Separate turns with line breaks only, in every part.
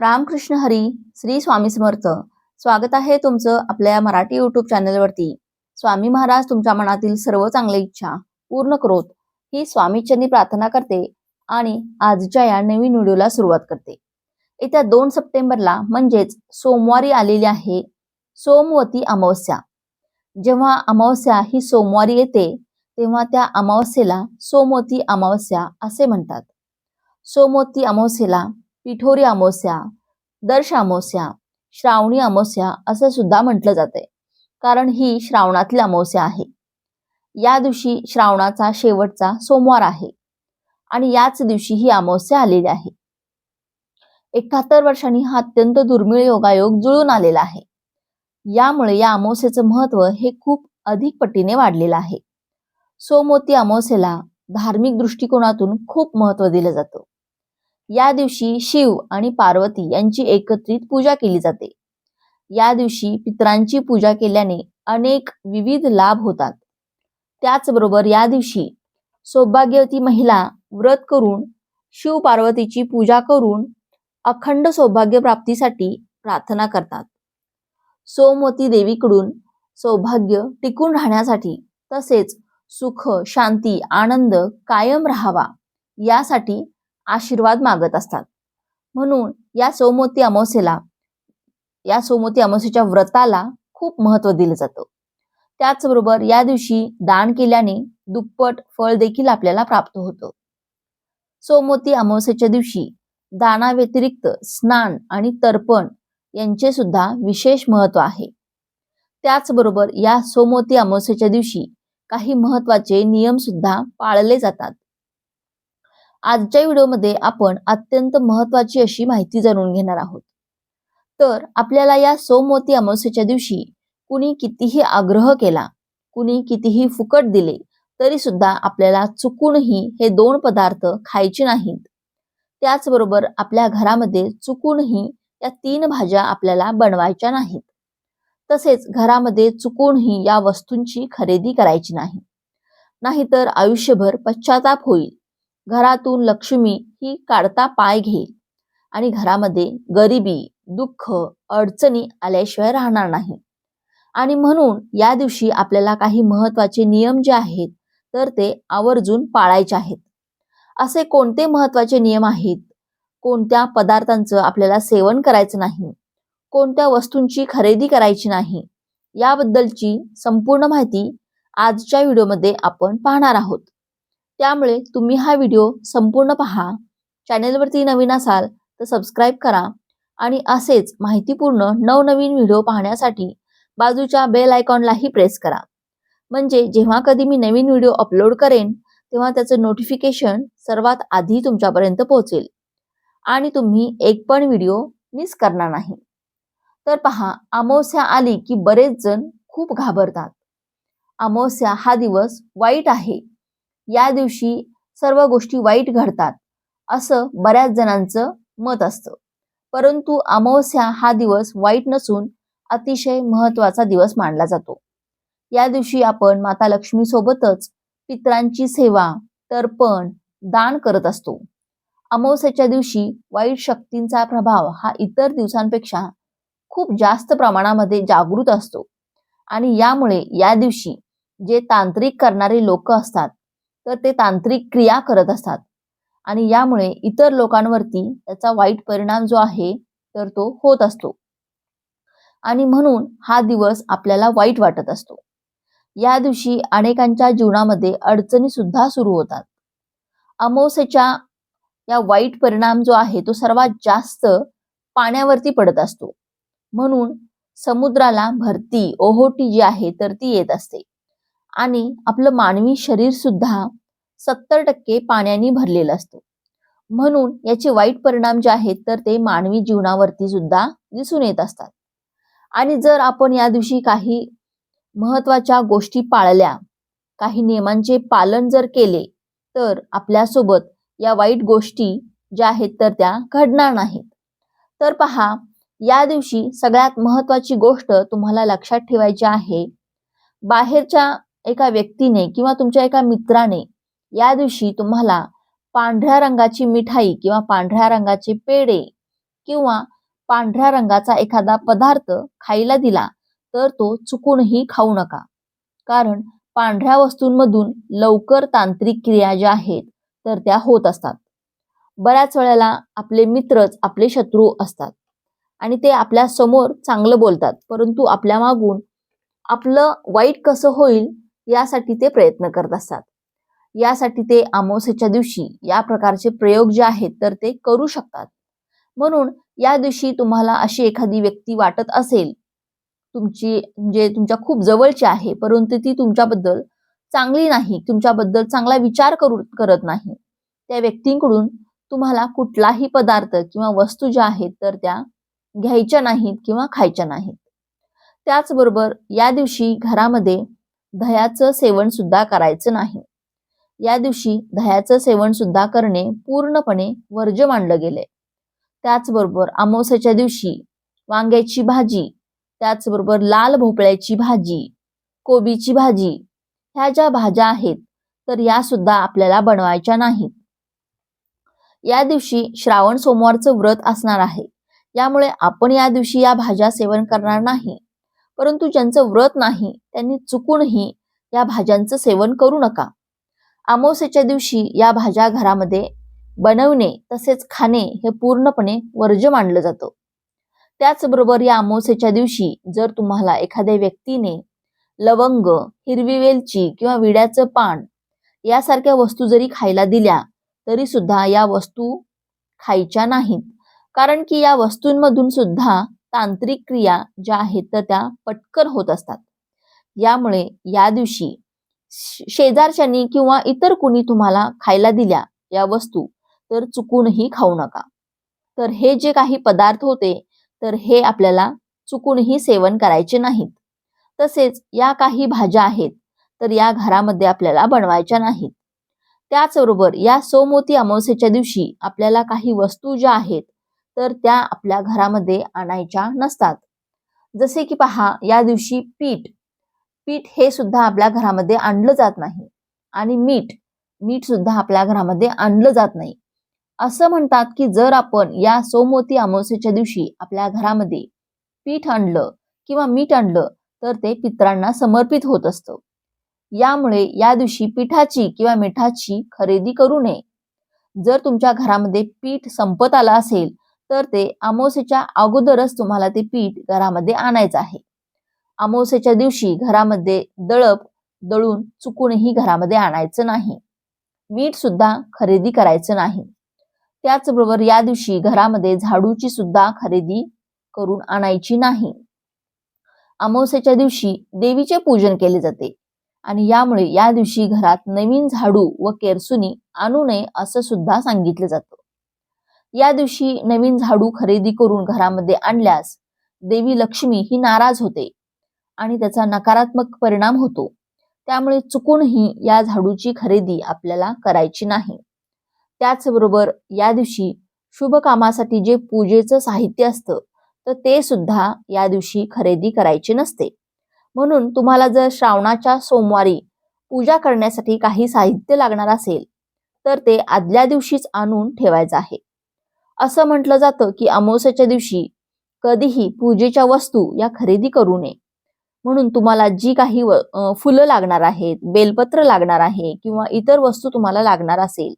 रामकृष्ण हरी श्री स्वामी समर्थ. स्वागत आहे तुमचं आपल्या मराठी युट्यूब चॅनलवरती स्वामी महाराज तुमच्या मनातील सर्व चांगल्या इच्छा पूर्ण करोत. ही स्वामीच्यांनी प्रार्थना करते आणि आजच्या या नवीन व्हिडिओला सुरुवात करते. येत्या दोन सप्टेंबरला म्हणजेच सोमवारी आलेली आहे सोमवती अमावस्या. जेव्हा अमावस्या ही सोमवारी येते तेव्हा त्या अमावस्येला सोमवती अमावस्या असे म्हणतात. सोमवती अमावस्येला पिठोरी अमावस्या दर्श अमावस्या श्रावणी अमावस्या असं सुद्धा म्हटलं जाते कारण ही श्रावणातील अमावस्या आहे. या दिवशी श्रावणाचा शेवटचा सोमवार आहे आणि याच दिवशी ही अमावस्या आलेली आहे. एकाहत्तर वर्षांनी हा अत्यंत दुर्मिळ योगायोग जुळून आलेला आहे. यामुळे या अमावस्येचं महत्त्व हे खूप अधिक पटीने वाढलेलं आहे. सोमवती अमावस्येला धार्मिक दृष्टिकोनातून खूप महत्त्व दिलं जातं. या दिवशी शिव आणि पार्वती यांची एकत्रित पूजा केली जाते. या दिवशी पितरांची पूजा केल्याने अनेक विविध लाभ होतात. त्याचबरोबर या दिवशी सौभाग्यवती महिला व्रत करून शिव पार्वतीची पूजा करून अखंड सौभाग्य प्राप्तीसाठी प्रार्थना करतात. सोमवती देवीकडून सौभाग्य टिकून राहण्यासाठी तसेच सुख शांती आनंद कायम राहावा यासाठी आशीर्वाद मागत असतात. म्हणून या सोमवती अमावस्येला या सोमवती अमावस्येच्या व्रताला खूप महत्त्व दिलं जातं. त्याचबरोबर या दिवशी दान केल्याने दुप्पट फळ देखील आपल्याला प्राप्त होतं. सोमवती अमावस्येच्या दिवशी दानाव्यतिरिक्त स्नान आणि तर्पण यांचे सुद्धा विशेष महत्त्व आहे. त्याचबरोबर या सोमवती अमावस्येच्या दिवशी काही महत्त्वाचे नियम सुद्धा पाळले जातात. आजच्या व्हिडिओमध्ये आपण अत्यंत महत्वाची अशी माहिती जाणून घेणार आहोत. तर आपल्याला या सोमवती अमावस्येच्या दिवशी कुणी कितीही आग्रह केला कुणी कितीही फुकट दिले तरी सुद्धा आपल्याला चुकूनही हे दोन पदार्थ खायचे नाहीत. त्याचबरोबर आपल्या घरामध्ये चुकूनही या तीन भाज्या आपल्याला बनवायच्या नाहीत. तसेच घरामध्ये चुकूनही या वस्तूंची खरेदी करायची नाही. नाहीतर आयुष्यभर पश्चाताप होईल. घरातून लक्ष्मी ही काढता पाय घेईल. आणि घरामध्ये गरिबी दुःख अडचणी आल्याशिवाय राहणार नाही. आणि म्हणून या दिवशी आपल्याला काही महत्त्वाचे नियम जे आहेत तर ते आवर्जून पाळायचे आहेत. असे कोणते महत्त्वाचे नियम आहेत? कोणत्या पदार्थांचं आपल्याला सेवन करायचं नाही? कोणत्या वस्तूंची खरेदी करायची नाही? याबद्दलची संपूर्ण माहिती आजच्या व्हिडिओमध्ये आपण पाहणार आहोत. त्यामुळे तुम्ही हा व्हिडिओ संपूर्ण पहा. चॅनेलवरती नवीन असाल तर सबस्क्राईब करा आणि असेच माहितीपूर्ण नवनवीन व्हिडिओ पाहण्यासाठी बाजूच्या बेल आयकॉनलाही प्रेस करा. म्हणजे जेव्हा कधी मी नवीन व्हिडिओ अपलोड करेन तेव्हा त्याचं नोटिफिकेशन सर्वात आधी तुमच्यापर्यंत पोहोचेल. आणि तुम्ही एक पण व्हिडिओ मिस करणार नाही. तर पहा अमावस्या आली की बरेच जण खूप घाबरतात. अमावस्या हा दिवस वाईट आहे. या दिवशी सर्व गोष्टी वाईट घडतात असं बऱ्याच जणांचं मत असतं. परंतु अमावस्या हा दिवस वाईट नसून अतिशय महत्त्वाचा दिवस मानला जातो. या दिवशी आपण माता लक्ष्मी सोबतच पित्रांची सेवा तर्पण दान करत असतो. अमावस्याच्या दिवशी वाईट शक्तींचा प्रभाव हा इतर दिवसांपेक्षा खूप जास्त प्रमाणामध्ये जागृत असतो. आणि यामुळे या दिवशी जे तांत्रिक करणारे लोक असतात तर ते तांत्रिक क्रिया करत असतात. आणि यामुळे इतर लोकांवरती त्याचा वाईट परिणाम जो आहे तर तो होत असतो. आणि म्हणून हा दिवस आपल्याला वाईट वाटत असतो. या दिवशी अनेकांच्या जीवनामध्ये अडचणी सुद्धा सुरू होतात. अमावस्येच्या या वाईट परिणाम जो आहे तो सर्वात जास्त पाण्यावरती पडत असतो. म्हणून समुद्राला भरती ओहोटी जी आहे तर ती येत असते. आणि आपलं मानवी शरीर सुद्धा सत्तर टक्के पाण्याने भरलेलं असतं. म्हणून याचे वाईट परिणाम जे आहेत तर ते मानवी जीवनावरती सुद्धा दिसून येत असतात. आणि जर आपण या दिवशी काही महत्त्वाच्या गोष्टी पाळल्या काही नियमांचे पालन जर केले तर आपल्यासोबत या वाईट गोष्टी ज्या आहेत तर त्या घडणार नाहीत. तर पहा या दिवशी सगळ्यात महत्वाची गोष्ट तुम्हाला लक्षात ठेवायची आहे बाहेरच्या एका व्यक्तीने किंवा तुमच्या एका मित्राने या दिवशी तुम्हाला पांढऱ्या रंगाची मिठाई किंवा पांढऱ्या रंगाचे पेढे किंवा पांढऱ्या रंगाचा एखादा पदार्थ खायला दिला तर तो चुकूनही खाऊ नका. कारण पांढऱ्या वस्तूंमधून लवकर तांत्रिक क्रिया ज्या आहेत तर त्या होत असतात. बऱ्याच वेळेला आपले मित्रच आपले शत्रू असतात आणि ते आपल्यासमोर चांगलं बोलतात परंतु आपल्या मागून आपलं वाईट कसं होईल यासाठी ते प्रयत्न करत असतात. यासाठी ते अमावस्येच्या दिवशी या प्रकारचे प्रयोग जे आहेत तर ते करू शकतात. म्हणून या दिवशी तुम्हाला अशी एखादी व्यक्ती वाटत असेल तुमची म्हणजे तुमच्या खूप जवळची आहे परंतु ती तुमच्याबद्दल चांगली नाही तुमच्याबद्दल चांगला विचार करू करत नाही त्या व्यक्तींकडून तुम्हाला कुठलाही पदार्थ किंवा वस्तू ज्या आहेत तर त्या घ्यायच्या नाहीत किंवा खायच्या नाहीत. त्याचबरोबर या दिवशी घरामध्ये दह्याचं सेवन सुद्धा करायचं नाही. या दिवशी दह्याचं सेवन सुद्धा करणे पूर्णपणे वर्ज्य मानलं गेले त्याचबरोबर अमावस्याच्या दिवशी वांग्याची भाजी त्याचबरोबर लाल भोपळ्याची भाजी कोबीची भाजी ह्या ज्या भाज्या आहेत तर या सुद्धा आपल्याला बनवायच्या नाहीत. या दिवशी श्रावण सोमवारचं व्रत असणार आहे. यामुळे आपण या दिवशी या भाज्या सेवन करणार नाही. परंतु ज्यांचं व्रत नाही त्यांनी चुकूनही या भाज्यांचं सेवन करू नका. अमावस्येच्या दिवशी या भाज्या घरामध्ये बनवणे तसेच खाणे हे पूर्णपणे वर्ज्य मानलं जातं. त्याचबरोबर या अमावस्येच्या दिवशी जर तुम्हाला एखाद्या व्यक्तीने लवंग हिरवी वेलची किंवा विड्याचं पान यासारख्या वस्तू जरी खायला दिल्या तरी सुद्धा या वस्तू खायच्या नाहीत. कारण की या वस्तूंमधून सुद्धा तांत्रिक क्रिया ज्या आहेत तर त्या पटकन होत असतात. यामुळे या दिवशी शेजारच्यांनी किंवा इतर कुणी तुम्हाला खायला दिल्या या वस्तू तर चुकूनही खाऊ नका. तर हे जे काही पदार्थ होते तर हे आपल्याला चुकूनही सेवन करायचे नाहीत. तसेच या काही भाज्या आहेत तर या घरामध्ये आपल्याला बनवायच्या नाहीत. त्याचबरोबर या सोमवती अमावस्येच्या दिवशी आपल्याला काही वस्तू ज्या आहेत तर त्या आपल्या घरामध्ये आणायच्या नसतात. जसे की पहा या दिवशी पीठ पीठ हे सुद्धा आपल्या घरामध्ये आणलं जात नाही आणि मीठ मीठ सुद्धा आपल्या घरामध्ये आणलं जात नाही. असं म्हणतात की जर आपण या सोमवती अमावस्येच्या दिवशी आपल्या घरामध्ये पीठ आणलं किंवा मीठ आणलं तर ते पित्रांना समर्पित होत असतं. यामुळे या दिवशी पिठाची किंवा मिठाची खरेदी करू नये. जर तुमच्या घरामध्ये पीठ संपत आलं असेल तर ते अमावस्येच्या अगोदरच तुम्हाला ते पीठ घरामध्ये आणायचं आहे. अमावस्येच्या दिवशी घरामध्ये दळप दळून चुकूनही घरामध्ये आणायचं नाही. मीठ सुद्धा खरेदी करायचं नाही. त्याचबरोबर या दिवशी घरामध्ये झाडूची सुद्धा खरेदी करून आणायची नाही. अमावस्येच्या दिवशी देवीचे पूजन केले जाते आणि यामुळे या दिवशी घरात नवीन झाडू व केरसुनी आणू नये असं सुद्धा सांगितलं जातं. या दिवशी नवीन झाडू खरेदी करून घरामध्ये आणल्यास देवी लक्ष्मी ही नाराज होते आणि त्याचा नकारात्मक परिणाम होतो. त्यामुळे चुकूनही या झाडूची खरेदी आपल्याला करायची नाही. त्याचबरोबर या दिवशी शुभ कामासाठी जे पूजेचं साहित्य असतं तर ते सुद्धा या दिवशी खरेदी करायचे नसते. म्हणून तुम्हाला जर श्रावणाच्या सोमवारी पूजा करण्यासाठी काही साहित्य लागणार असेल तर ते आदल्या दिवशीच आणून ठेवायचं आहे. असं म्हटलं जातं की अमावस्याच्या दिवशी कधीही पूजेच्या वस्तू या खरेदी करू नये. म्हणून तुम्हाला जी काही फुलं लागणार आहेत बेलपत्र लागणार आहे किंवा इतर वस्तू तुम्हाला लागणार असेल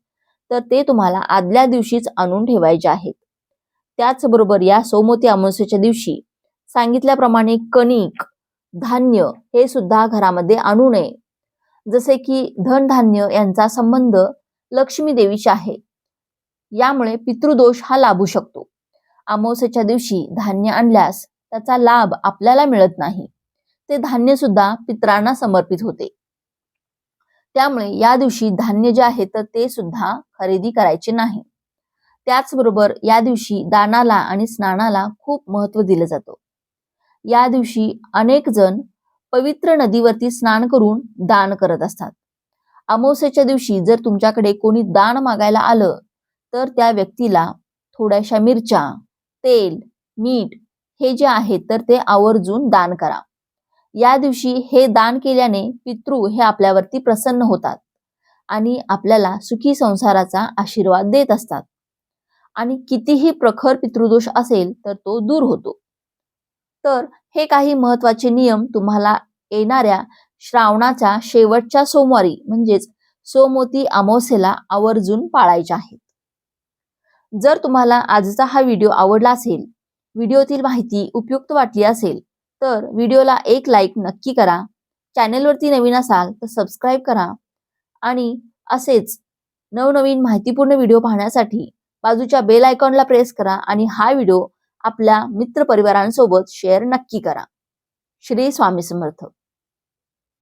तर ते तुम्हाला आदल्या दिवशीच आणून ठेवायचे आहेत. त्याचबरोबर या सोमवती अमावस्याच्या दिवशी सांगितल्याप्रमाणे कणिक धान्य हे सुद्धा घरामध्ये आणू नये. जसे की धनधान्य यांचा संबंध लक्ष्मी देवीशी आहे. यामुळे पितृदोष हा लाभू शकतो. अमावस्येच्या दिवशी धान्य आणल्यास त्याचा लाभ आपल्याला मिळत नाही. ते धान्य सुद्धा पित्रांना समर्पित होते. त्यामुळे या दिवशी धान्य जे आहे तर ते सुद्धा खरेदी करायचे नाही. त्याचबरोबर या दिवशी दानाला आणि स्नानाला खूप महत्त्व दिलं जातं. या दिवशी अनेक जण पवित्र नदीवरती स्नान करून दान करत असतात. अमावस्येच्या दिवशी जर तुमच्याकडे कोणी दान मागायला आलं तर त्या व्यक्तीला थोड्याशा मिरच्या तेल मीठ हे जे आहे तर ते आवर्जून दान करा. या दिवशी हे दान केल्याने पितृ हे आपल्यावरती प्रसन्न होतात आणि आपल्याला सुखी संसाराचा आशीर्वाद देत असतात. आणि कितीही प्रखर पितृदोष असेल तर तो दूर होतो. तर हे काही महत्त्वाचे नियम तुम्हाला येणाऱ्या श्रावणाच्या शेवटच्या सोमवारी म्हणजेच सोमवती अमावस्येला आवर्जून पाळायचे आहेत. जर तुम्हाला आजचा हा व्हिडिओ आवडला असेल व्हिडिओतील माहिती उपयुक्त वाटली असेल तर व्हिडिओला एक लाईक नक्की करा. चॅनेलवरती नवीन असाल तर सबस्क्राईब करा. आणि असेच नवनवीन माहितीपूर्ण व्हिडिओ पाहण्यासाठी बाजूच्या बेल आयकॉनला प्रेस करा आणि हा व्हिडिओ आपल्या मित्रपरिवारांसोबत शेअर नक्की करा. श्री स्वामी समर्थ.